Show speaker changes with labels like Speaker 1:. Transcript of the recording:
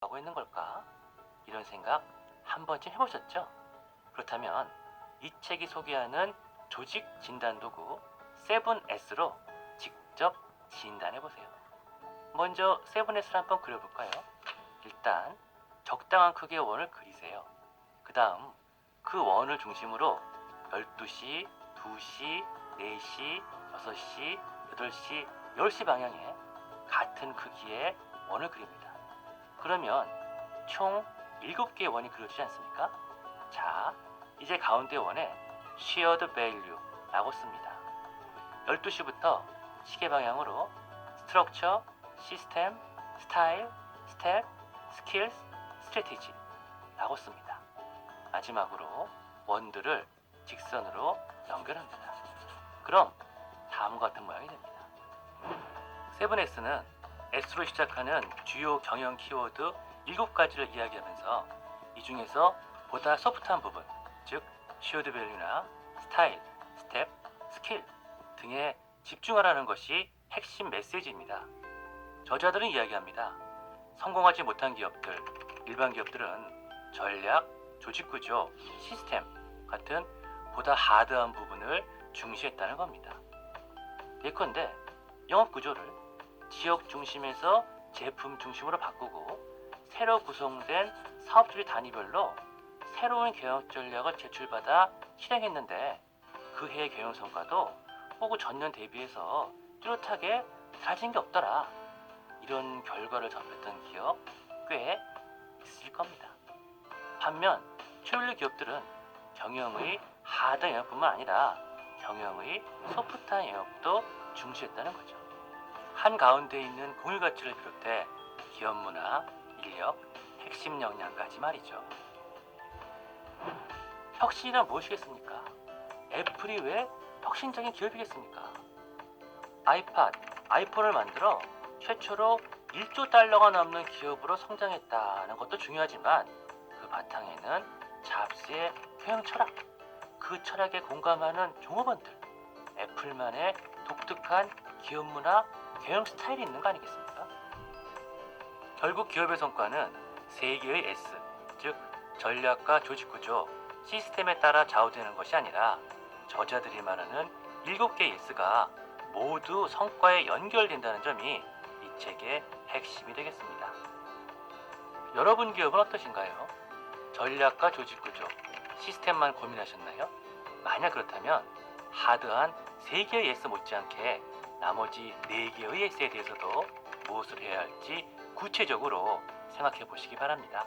Speaker 1: 하고 있는 걸까? 이런 생각 한 번쯤 해보셨죠? 그렇다면 이 책이 소개하는 조직 진단 도구 7S로 직접 진단해 보세요. 먼저 7S를 한번 그려볼까요? 일단 적당한 크기의 원을 그리세요. 그 다음 그 원을 중심으로 12시, 2시, 4시, 6시, 8시, 10시 방향에 같은 크기의 원을 그립니다. 그러면 총 7개의 원이 그려지지 않습니까? 자, 이제 가운데 원에 shared value라고 씁니다. 12시부터 시계 방향으로 structure, system, style, step, skills, strategy 라고 씁니다. 마지막으로 원들을 직선으로 연결합니다. 그럼 다음과 같은 모양이 됩니다. 7S는 S로 시작하는 주요 경영 키워드 7가지를 이야기하면서 이 중에서 보다 소프트한 부분, 즉 시어드 밸류나 스타일, 스텝, 스킬 등에 집중하라는 것이 핵심 메시지입니다. 저자들은 이야기합니다. 성공하지 못한 기업들, 일반 기업들은 전략, 조직 구조, 시스템 같은 보다 하드한 부분을 중시했다는 겁니다. 예컨대 영업 구조를 지역 중심에서 제품 중심으로 바꾸고 새로 구성된 사업주의 단위별로 새로운 경영 전략을 제출받아 실행했는데 그 해의 경영 성과도 혹은 전년 대비해서 뚜렷하게 달라진 게 없더라. 이런 결과를 접했던 기업 꽤 있을 겁니다. 반면 최연료 기업들은 경영의 하드 영역뿐만 아니라 경영의 소프트한 영역도 중시했다는 거죠. 한 가운데 있는 공유 가치를 비롯해 기업 문화, 인력, 핵심 역량까지 말이죠. 혁신이란 무엇이겠습니까? 애플이 왜 혁신적인 기업이겠습니까? 아이팟, 아이폰을 만들어 최초로 1조 달러가 넘는 기업으로 성장했다는 것도 중요하지만 그 바탕에는 잡스의 경영 철학, 그 철학에 공감하는 종업원들, 애플만의 독특한 기업 문화, 경영 스타일이 있는 거 아니겠습니까? 결국 기업의 성과는 세 개의 S, 즉 전략과 조직 구조, 시스템에 따라 좌우되는 것이 아니라 저자들이 말하는 일곱 개의 S가 모두 성과에 연결된다는 점이 이 책의 핵심이 되겠습니다. 여러분 기업은 어떠신가요? 전략과 조직 구조, 시스템만 고민하셨나요? 만약 그렇다면 하드한 세 개의 S 못지않게 나머지 네 개의 S에 대해서도 무엇을 해야 할지 구체적으로 생각해 보시기 바랍니다.